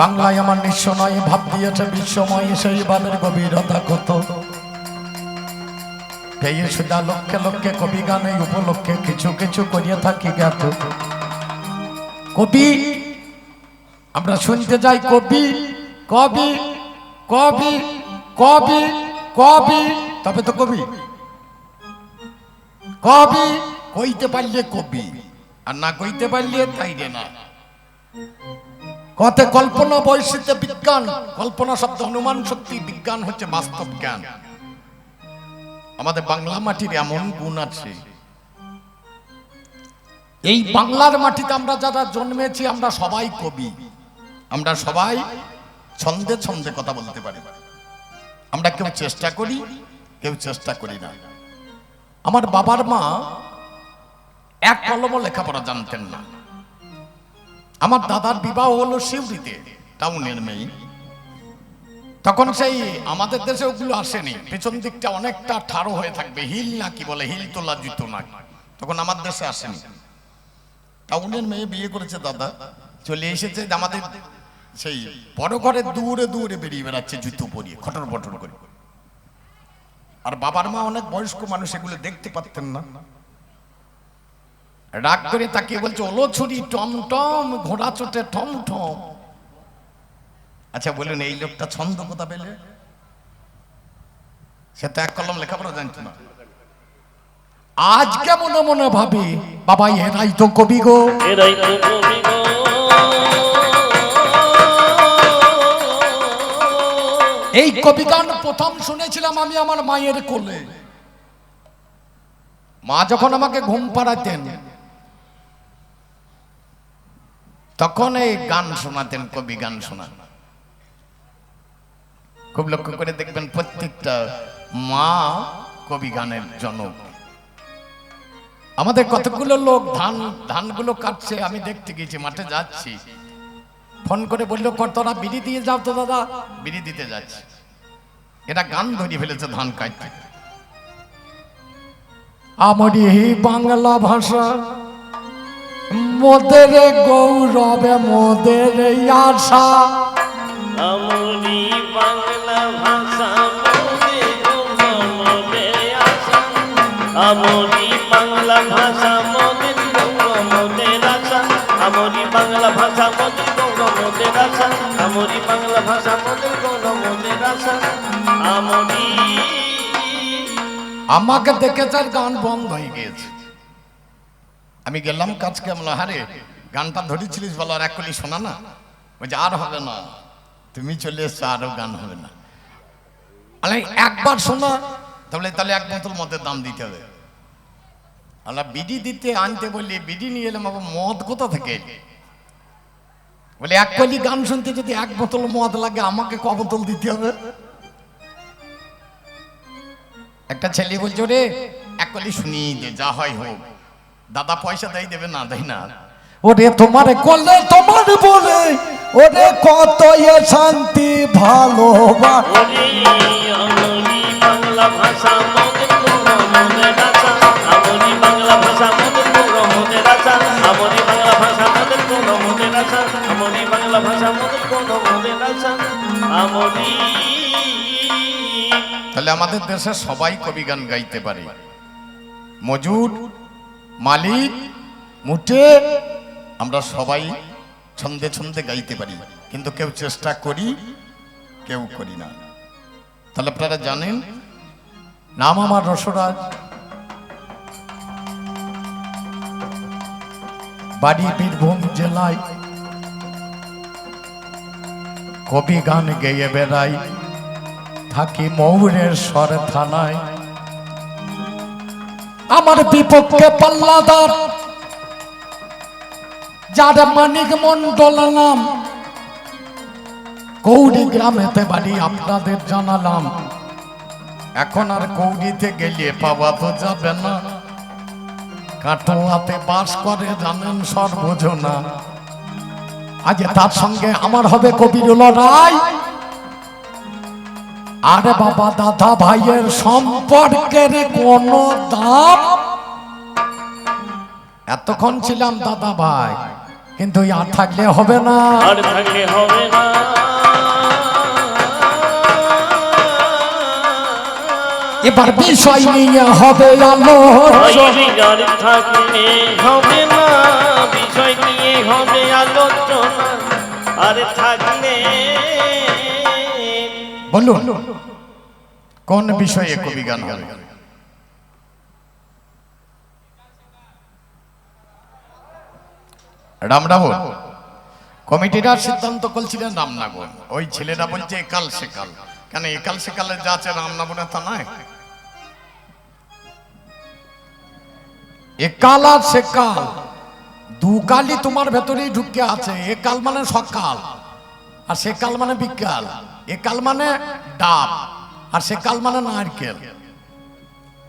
বাংলায় আমার নিঃস্ব নয়, ভাব দিয়েছে বিশ্বময়, সেই ভাবের গভীরতা কত? সুদা লক্ষে লক্ষে কবি গানে, উপলক্ষে কিছু কিছু করিয়ে থাকি জ্ঞাত। কবি, আমরা শুনতে যাই কবি কবি কবি কবি কবি, তবে তো কবি। কবি, কইতে পারলে কবি, আর না কইতে পারলে তাই রে না। কথে কল্পনা বয়সীতে বিজ্ঞান। কল্পনা শব্দ হনুমান শক্তি, বিজ্ঞান হচ্ছে বাস্তব জ্ঞান। আমাদের বাংলা মাটির এমন গুণ আছে। এই বাংলার মাটিতে আমরা যারা জন্মেছি, আমরা সবাই কবি। আমরা সবাই ছন্দে ছন্দে কথা বলতে পারি। আমরা কেউ চেষ্টা করি, কেউ চেষ্টা করি না। আমার বাবার মা এক কলমও লেখাপড়া জানতেন না। আমার দাদার বিবাহ হলো শিউরিতে টাউনের মেয়ে। তখন সেই আমাদের দেশে ওগুলো আসেনি। পেছন দিকটা অনেকটা ঠাড়ো হয়ে থাকবে, হিল না কি বলে, হিল তোলা জুতো না তখন আমার দেশে আসেনি। টাউনের মেয়ে বিয়ে করেছে দাদা, চলে এসেছে আমাদের সেই বড় ঘরে দূরে দূরে বেরিয়ে বেড়াচ্ছে জুতো পরিয়ে, খটর বটর করে। আর বাবার মা অনেক বয়স্ক মানুষ, এগুলো দেখতে পারতেন না। রাগ করে তাকে বলছে ওলো ছুরি টম টম ঘোড়া চোটে টম টম আচ্ছা বলুন এই লোকটা ছন্দ কোথা পেলে? সে তো এক কলম লেখাপড়া জানতো না। আজকে মনে মনে ভাবি বাবা এরাই তো কবি গো। এরাই তো কবি গো। এই কবি গান প্রথম শুনেছিলাম আমি আমার মায়ের কোলে। মা যখন আমাকে ঘুম পাড়াতেন তখন এই গান শোনাতেন, কবি গান শোনান। খুব লক্ষ্য করে দেখবেন প্রত্যেকটা মা কবি গানের জনক। আমাদের কতগুলো লোক ধান, ধানগুলো কাটছে, আমি দেখতে গেছি, মাঠে যাচ্ছি। ফোন করে বলল কর্তরা বিড়ি দিয়ে যাও তো দাদা। বিড়ি দিতে যাচ্ছে। এটা গান ধরিয়ে ফেলেছে ধান কাটতে। আমারই বাংলা ভাষা মোদের গৌরবে মোদের আশা। আমরি বাংলা ভাষা আশা। আমরি বাংলা ভাষা মোরে গৌরমে আশা। আমরি বাংলা ভাষা মোরে গৌরমে আশা। আমরি বাংলা ভাষা মোরে গৌরমে আশা। আমরি আমাকে দেখে তার গান বন্ধ হয়ে গিয়েছে। আমি গেলাম কাজ কেমন হারে গানটা ধরেছিলিস বলো, আর এক শোনা না? বলছে, আর হবে না। তুমি চলে এসছো আরও গান হবে না। আরে একবার শোনা। তাহলে তাহলে এক বোতল মদের দাম দিতে হবে। আল্লাহ বিডি দিতে আনতে বললি, বিডি নিয়ে এলাম, আবার মদ কোথা থেকে? বলে, এক কলি গান শুনতে যদি এক বোতল মদ লাগে, আমাকে ক বোতল দিতে হবে? একটা ছেলে বলছো রে এক কলি শুনিয়ে দে, যা হয় হোক। দাদা পয়সা দেয় দেবে না দেয় না। ওরে তোমার করলে তোমার বলে ওরে কত এ শান্তি বাংলা ভাষা আমরি তাহলে আমাদের দেশে সবাই কবি গান গাইতে পারে। মজুর মালিক মুটে আমরা সবাই ছন্দে ছন্দে গাইতে পারি, কিন্তু কেউ চেষ্টা করি, কেউ করি না। তাহলে আপনারা জানেন, নাম আমার রসরাজ। বাড়ি বীরভূম জেলায় কবি গান গেয়ে বেড়াই, থাকি মৌরের স্বর থানায়। আমার বিপক্ষে পাল্লাদার। যার মানিক মন্ডল নাম, কৌড়ি গ্রামেতে বাড়ি আপনাদের জানালাম। এখন আর কৌড়িতে গেলে পাওয়া তো যাবে না। কাটোয়াতে বাস করে জানেন সর্বজনা। আজ তার সঙ্গে আমার হবে কবিরুল রায়। আরে বাবা দাদা ভাইয়ের সম্পর্কের কোন দাম? এতক্ষণ ছিলাম দাদা ভাই কিন্তু আর থাকলে হবে না। এবার বিষয় নিয়ে হবে আলো হবে না বিষয় নিয়ে হবে আর থাকলে বলুন, কোন বিষয়ে কবি গান হবে রামরাবণ কমিটিরা সিদ্ধান্ত করছিলেন রামনাগর ওই ছেলেরা বলছে, একাল সেকাল। কেন একাল সেকালে যা আছে রামনাগরে তা নয়? একাল আর সেকাল, দু কালই তোমার ভেতরেই ঢুকে আছে, একাল মানে সকাল। আর সে কাল মানে বিকাল। একাল মানে ডাব। আর সে কাল মানে নারকেল।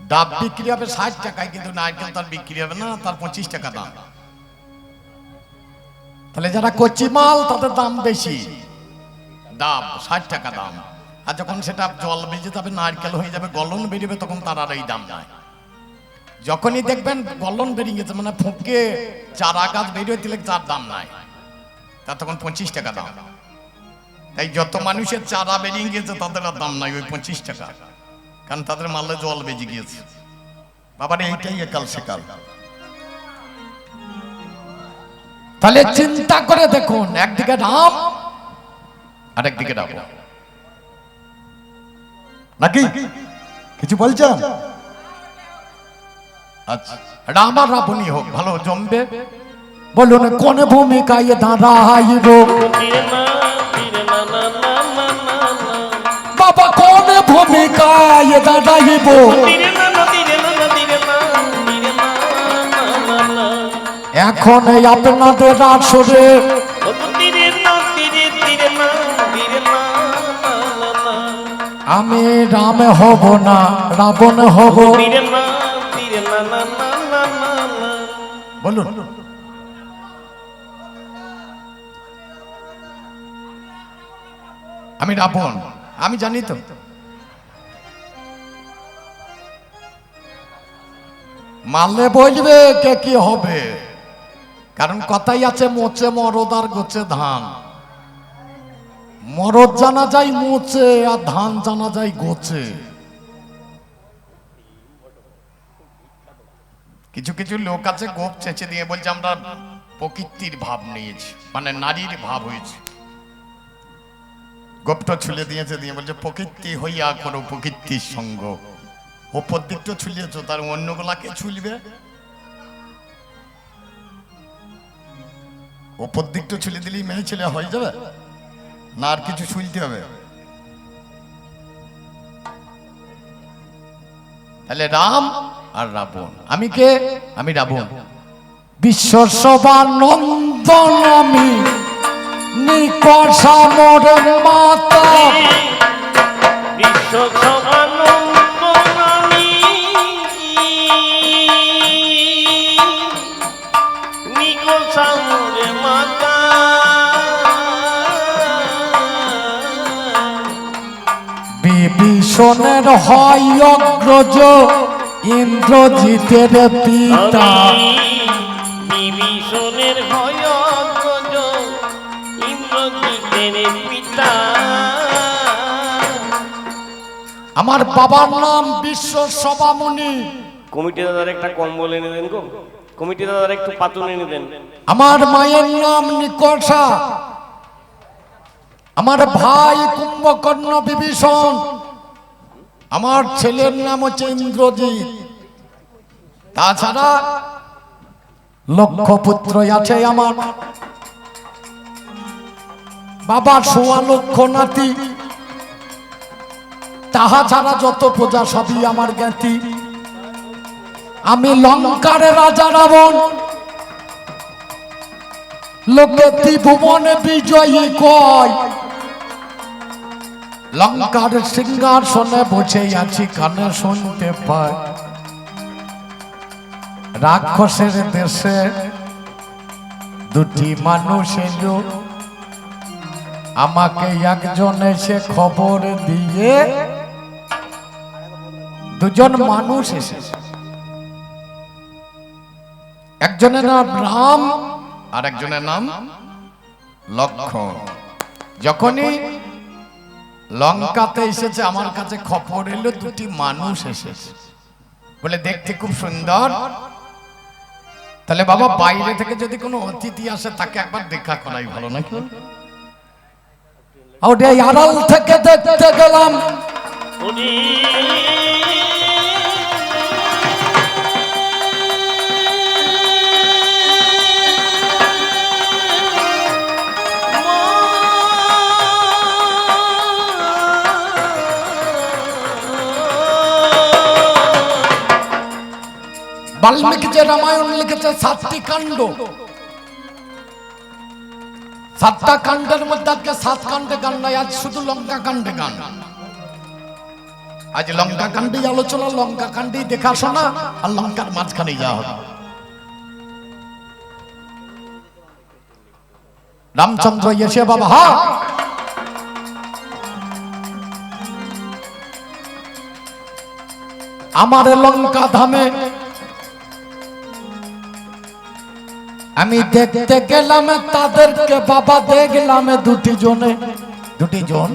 ডাব বিক্রি হবে ষাট টাকায়, কিন্তু নারকেল তার বিক্রি হবে না, তার পঁচিশ টাকা দাম। তাহলে যারা কচি মাল, তাদের দাম বেশি। ডাব, ষাট টাকা দাম। আর যখন সেটা জল বেজে যাবে, নারকেল হয়ে যাবে, গলন বেরিয়ে তখন তার আর এই দাম নাই। যখনই দেখবেন গলন বেরিয়ে গেছে মানে ফুঁকে চারা গাছ বেরিয়ে দিলে তার দাম নাই। তার তখন পঁচিশ টাকা দাম। তাই যত মানুষের চারা বেরিয়ে গেছে, তাদের আর দাম নাই, ওই পঁচিশ টাকা। কারণ তাদের মালে জল বেজে গিয়েছে। বাবার, এইটাই একাল সেকাল। তাহলে চিন্তা করে দেখুন, একদিকে রাম, আরেকদিকে ডাব নাকি? কিছু বলছেন? আচ্ছা রাম আর রাবণী হোক, ভালো জমবে। বলুন, কোন ভূমিকায় দাঁড়াইব এখন আপনাদের আসরে আমি রাম হব না, রাবণ হব। বলুন। আমি রাবণ, আমি জানি তো। মারলে বলবে কে কি হবে? কারণ কথাই আছে মোচে মরদ আর গোছে ধান। মরদ জানা যায় মোচে আর ধান জানা যায় গোছে। কিছু কিছু লোক আছে গোপ চেঁচে দিয়ে বলছে, আমরা প্রকৃতির ভাব নিয়েছি মানে নারীর ভাব হয়েছে। গোপটা ছুলে দিয়েছে, দিয়ে বলছে, প্রকৃতি হইয়া করো প্রকৃতির সঙ্গ ওপর দিকটা ছুলিয়েছো তার অন্যগুলাকে ছুলবে? ওপর দিকটা ছুলে দিলেই মেয়ে ছেলে হয়ে যাবে? না আর কিছু ছুলতে হবে? তাহলে রাম আর রাবণ। আমি কে? আমি রাবণ। বিশ্ব নন্দন আমি নিকষা মোরের মাতা। বিশ্ব সমানন্দ আমি বিভীষণের হয় অগ্রজ ইন্দ্রজিতের পিতা। বিভীষণের ভয় অগ্রজ ইন্দ্রজিতের পিতা। আমার বাবার নাম বিশ্ব সভামণি। কমিটি দাদার একটা কম্বল এনে দেন গো। কমিটি দাদার একটু পাতুন এনে দেন। আমার মায়ের নাম নিকষা আমার ভাই কুম্ভকর্ণ বিভীষণ। আমার ছেলের নাম হচ্ছে ইন্দ্রজিৎ। তাছাড়া লক্ষ পুত্র আছে আমার। বাবার সোয়া লক্ষ নাতি। তাহা ছাড়া যত প্রজা সবই আমার জ্ঞাতি। আমি লঙ্কারে রাজা রাবণ। লোকে ত্রিভুবনে বিজয়ী কয়। লঙ্কার সিংহাসনে বসে আছি, কানে শুনতে পাই। রাক্ষসের দেশে দুটি মানুষ এলো। আমাকে একজন এসে খবর দিয়ে দুজন মানুষ এসেছে। একজনের নাম রাম আর একজনের নাম লক্ষণ যখনই লঙ্কাতে এসেছে আমার কাছে খবর এলো দুটি মানুষ এসেছে। বলে দেখতে খুব সুন্দর। তাহলে বাবা বাইরে থেকে যদি কোনো অতিথি আসে তাকে একবার দেখা করাই ভালো নাকি? ওটাই আড়াল থেকে দেখতে গেলাম। বাল্মীকি যে রামায়ণ লিখেছে, সাতটি কাণ্ড। সাতটা কাণ্ডের মধ্যে আজকে সাত কাণ্ডে গান নাই, আজ শুধু লঙ্কা কাণ্ডে গান। আজ লঙ্কা কাণ্ডে আলোচনা, লঙ্কা কাণ্ডে আর লঙ্কার মাঝখানে হবে। রামচন্দ্র এসে বাবা, হা! আমার লঙ্কা ধামে আমি দেখতে গেলাম তাদেরকে বাবা, দেখলাম দুটি জনে। দুটি জন?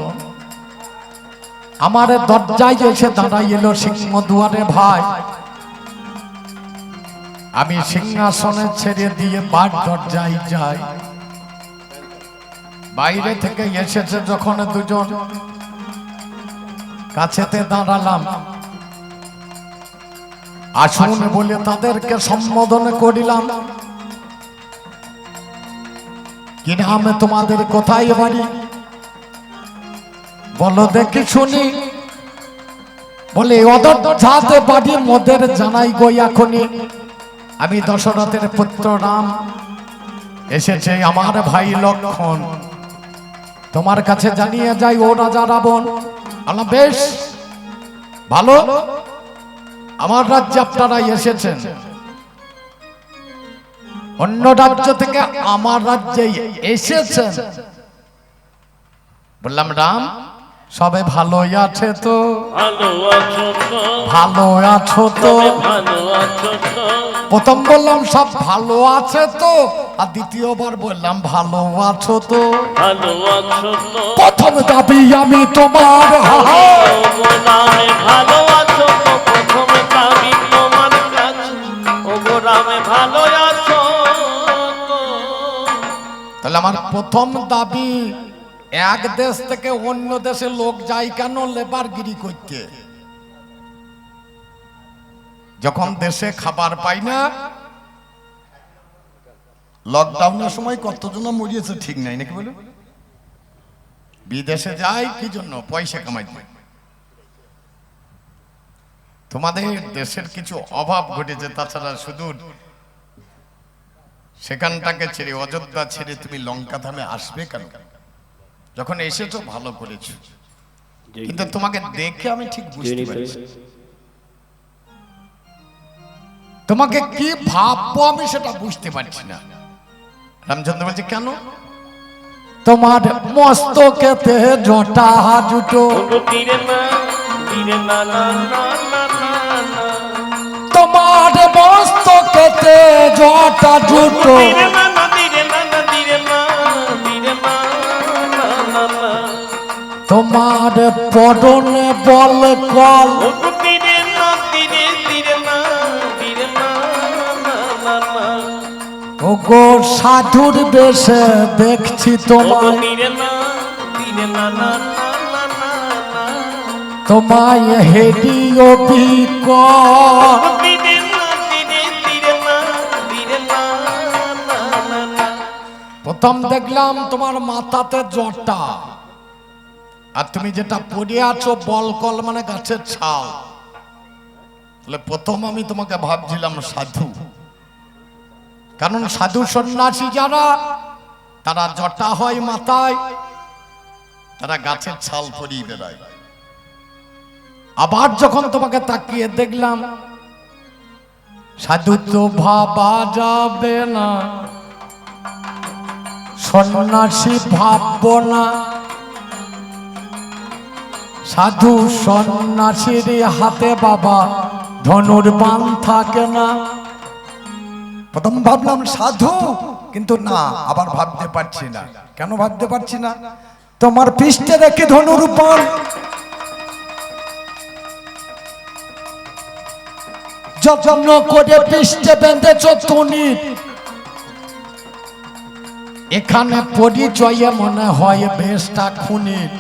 আমার দরজায় এসে দাঁড়াইল সিংহ দুয়ারে ভাই। আমি সিংহাসনে ছেড়ে দিয়ে বার দরজায় যাই। বাইরে থেকে এসেছে যখন দুজন। কাছেতে দাঁড়ালাম। আসুন বলে তাদেরকে সম্বোধন করিলাম। কি তোমাদের কোথায় বাড়ি? বলো দেখি শুনি। বলে, অদর যাতে বাড়ি মোদের জানাই গো এখনই। আমি দশরথের পুত্র রাম এসেছে আমার ভাই লক্ষণ। তোমার কাছে জানিয়ে যাই, ও রাজা রাবণ, আল্লাহ বেশ ভালো। আমার রাজ্যে আপনারা এসেছেন। অন্য রাজ্য থেকে আমার রাজ্যে এসেছেন। বললাম রাম সবে ভালোই আছে তো। ভালো আছো তো। প্রথম বললাম সব ভালো আছে তো। আর দ্বিতীয়বার বললাম ভালো আছো তো। প্রথম দাবি আমি তোমার। ভালো তাহলে আমার প্রথম দাবি, এক দেশ থেকে অন্য দেশে লোক যায় কেন লেবারগিরি করতে? যখন দেশে খাবার পাই না লকডাউনের সময় কতজন মরিয়েছে ঠিক নাই, নাকি বলে বিদেশে যায়, কি জন্য? পয়সা কামাইতে তোমাদের দেশের কিছু অভাব ঘটেছে, তাছাড়া শুধু সেখানটাকে ছেড়ে অযোধ্যা ছেড়ে তুমি লঙ্কা ধামে আসবে কেন? যখন এসেছ ভালো করেছ। কিন্তু তোমাকে দেখে আমি ঠিক বুঝতে পারছি। তোমাকে কি ভাববো আমি সেটা বুঝতে পারছি না। রামচন্দ্র বলছে কেন? তোমার মস্তকেতে জটা জুটো। তীরে না তীরে না না না না। জটা না তোমার পরনে বল কল। ওগো সাধুর বেশে দেখছি ওগো তোমায় তীরে না তীরে প্রথম দেখলাম তোমার মাথাতে জটা আর তুমি যেটা পরে আছো বলকল মানে গাছের ছাল। তাহলে প্রথম আমি তোমাকে ভাবছিলাম সাধু। কারণ সাধু সন্ন্যাসী যারা, তারা জটা হয় মাথায়, তারা গাছের ছাল পরিয়ে বেড়ায়। আবার যখন তোমাকে তাকিয়ে দেখলাম, সাধু তো ভাবা যাবে না। সন্ন্যাসী ভাবব না সাধু সন্ন্যাসীর হাতে বাবা ধনুর বান থাকে না। প্রথম ভাবলাম সাধু, কিন্তু না, আবার ভাবতে পারছি না। কেন ভাবতে পারছি না? তোমার পৃষ্ঠে রেখে ধনুরূপণ যত্ন করে পৃষ্ঠে বেঁধেছ তুমি এখানে পরিচয়ে মনে হয় বেশটা খুনির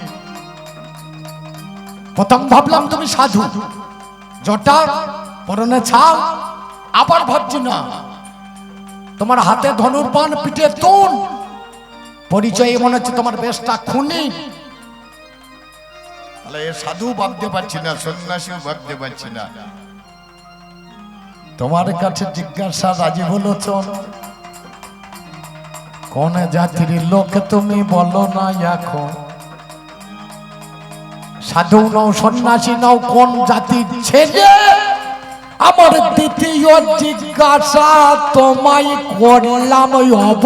প্রথম ভাবলাম তুমি সাধু। জটা পরনে ছাল, আবার ভাবছি না। তোমার হাতে ধনুর্বাণ পিঠে তুন। পরিচয়ে মনে হচ্ছে তোমার বেশটা খুনি। সাধু ভাবতে পারছি না, সন্ন্যাসীও ভাবতে পারছি না। তোমার কাছে জিজ্ঞাসা রাজি হলো চল কোন জাতির লোক তুমি বলো না এখন। সাধু নও সন্ন্যাসী নও কোন জাতির ছেলে? আমার দ্বিতীয় জিজ্ঞাসা তোমায় করলাম হব?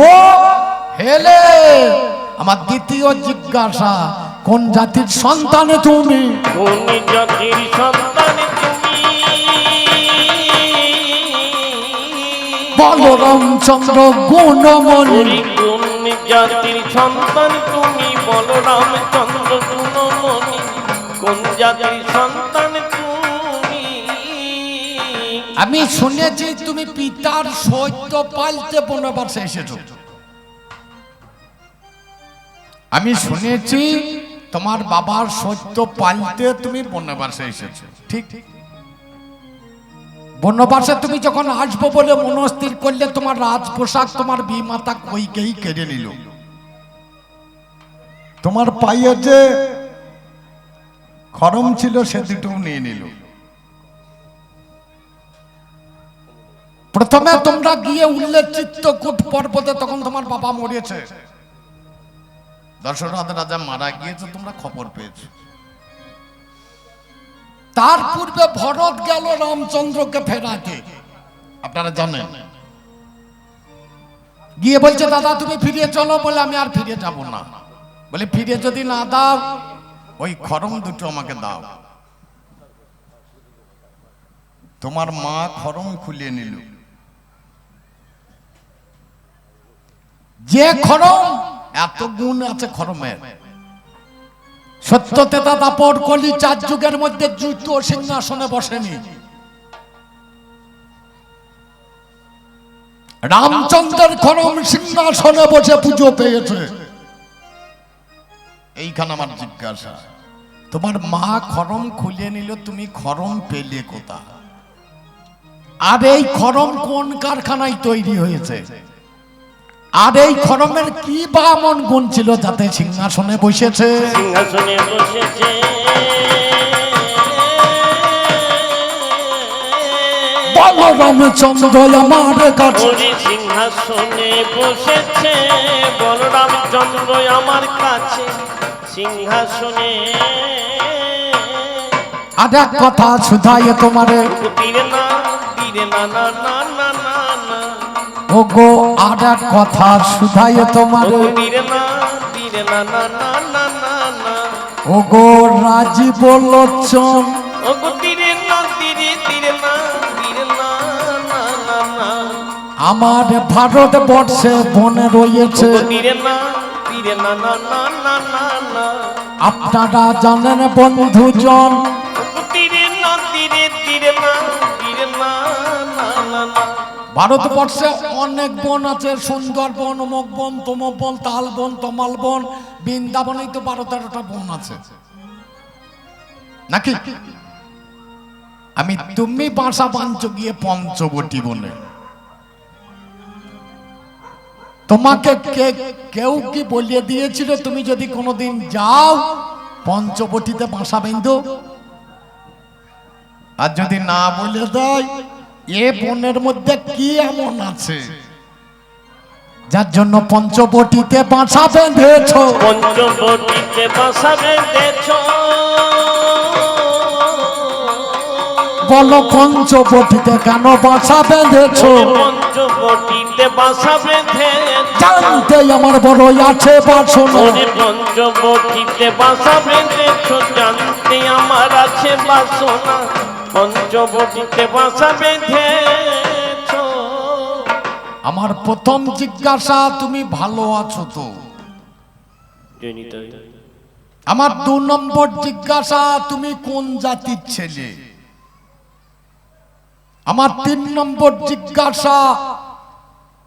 হেলে! আমার দ্বিতীয় জিজ্ঞাসা কোন জাতির সন্তানে তুমি? কোন জাতির সন্তান তুমি? বলরাম চন্দ্র গুণমণি। জাতির সন্তান, তুমি বলরাম চন্দ্র গুণমণি। কোন জাতির সন্তান তুমি? আমি শুনেছি তুমি পিতার সৈত্য পালতে বনবাসে এসেছ। আমি শুনেছি তোমার বাবার সত্য পালতে তুমি বনবাসে এসেছ। ঠিক ঠিক? বনবাসে তুমি যখন আসব বলে মনস্থির করলে তোমার রাজ পোশাক তোমার বিমাতা কইকেই কেড়ে নিল। তোমার পায়ে যে খরম ছিল সে দুটোও নিয়ে নিল। প্রথমে তোমরা গিয়ে উল্লেখ চিত্তকূট পর্বতে তখন তোমার বাবা মরেছে। দশরথ রাজা মারা গিয়েছে, তোমরা খবর পেয়েছ। তার পূর্বে ভরত গেল, রামচন্দ্রকে ফেরাতে। আপনারা জানেন। গিয়ে বলছে, দাদা, তুমি ফিরে চলো বলে আমি আর ফিরে যাব না। বলে, ফিরে যদি না দাও, ওই খরম দুটো আমাকে দাও। তোমার মা খরম খুলিয়ে নিল। যে খরম, এত গুণ আছে খরমের। সত্য তেতা দাপর কলি চার যুগের মধ্যে যুদ্ধ সিংহাসনে বসেনি। রামচন্দ্রের খরম সিংহাসনে বসে পুজো পেয়েছে। এইখানে আমার জিজ্ঞাসা, তোমার মা খরম খুলে নিল তুমি খরম পেলে কোথা আর এই খরম কোন কারখানায় তৈরি হয়েছে? আর এই খরমের কি বা এমন গুণ ছিল যাতে সিংহাসনে বসেছে? সিংহাসনে বসেছে। আমার কাছে। সিংহাসনে বসেছে। বলরামচন্দ্র আমার কাছে। সিংহাসনে। আর এক কথা শুধাই তোমারে। না না না না। না না ও গো আর এক কথা শুধাই তোমার। তীরে না তীরে না না না না না। না ও গো রাজীব লোচন আমার ভারত বর্ষে বনে রয়েছে। আপনারা জানেন বন্ধুজন ভারতবর্ষে অনেক বন আছে সুন্দরবন অমুক বন তমক বন, তাল বন, তমাল বন বৃন্দাবনেই তো বারো তেরোটা বন আছে। নাকি? আমি তুমি বাসা বাঞ্চ গিয়ে পঞ্চবটি বলে তোমাকে কে কেউ কি বলিয়ে দিয়েছিল, তুমি যদি কোনোদিন যাও পঞ্চবটিতে বাসা বিন্দু? আর যদি না বলে দেয় এ বনের মধ্যে কি এমন আছে? যার জন্য পঞ্চবটিতে বাসা বেঁধেছ। পঞ্চবটিতে বাসা বেঁধেছ। বলো পঞ্চবটিতে কেন বাসা বেঁধেছ? পঞ্চবটিতে বাসা বেঁধে জানতে আমার বড় আছে বাসনা পঞ্চবটিতে বাসা বেঁধেছ। জানতে আমার আছে বাসনা পঞ্চবটিতে বাসা বেঁধেছ আমার প্রথম জিজ্ঞাসা তুমি ভালো আছো তো? আমার দু নম্বর জিজ্ঞাসা তুমি কোন জাতির ছেলে? আমার তিন নম্বর জিজ্ঞাসা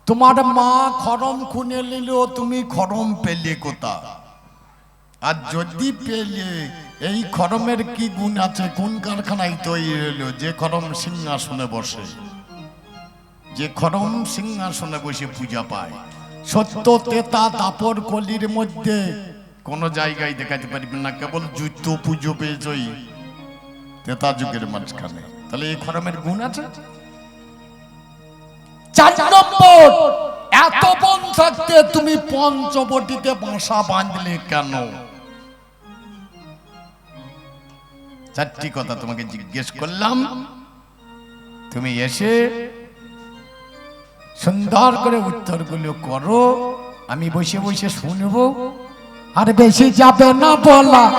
তোমার মা খরম খুনে নিল তুমি খরম পেলে কোথা আর যদি পেলে এই খরমের কি গুণ আছে? কোন কারখানায় তৈরি হলো যে খরম সিংহাসনে বসে। যে খরম সিংহাসনে বসে পূজা পায়। সত্য তেতা দাপর কলির মধ্যে কোন জায়গায় দেখাতে পারবেন না, কেবল যুদ্ধ পুজো পেয়েছই তেতা যুগের মাঝখানে। তাহলে এই খরমের গুণ আছে? চার নম্বর, এত বন থাকতে তুমি পঞ্চবটিতে বাসা বাঁধলে কেন? চারটি কথা তোমাকে জিজ্ঞেস করলাম। তুমি এসে সুন্দর করে উত্তরগুলো করো। আমি বসে বসে শুনব। আর বেশি যাবে না বলা।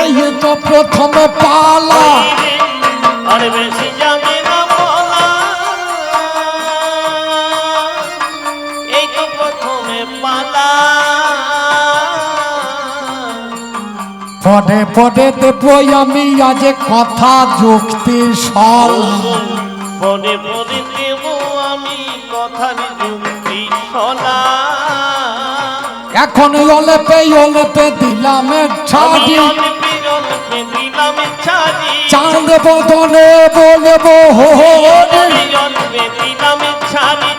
এই তো প্রথম পালা। আর বেশি যাবে পদে পদে দেবই আমি আজ কথা যুক্তি সল। পদে পদে দেব আমি কথার যুক্তি শোনা এখন অলেপে অলেপে দিলাম ছাড়ি। চাঁদ বদনে বলব হো বদলে দিলাম ছাড়ি।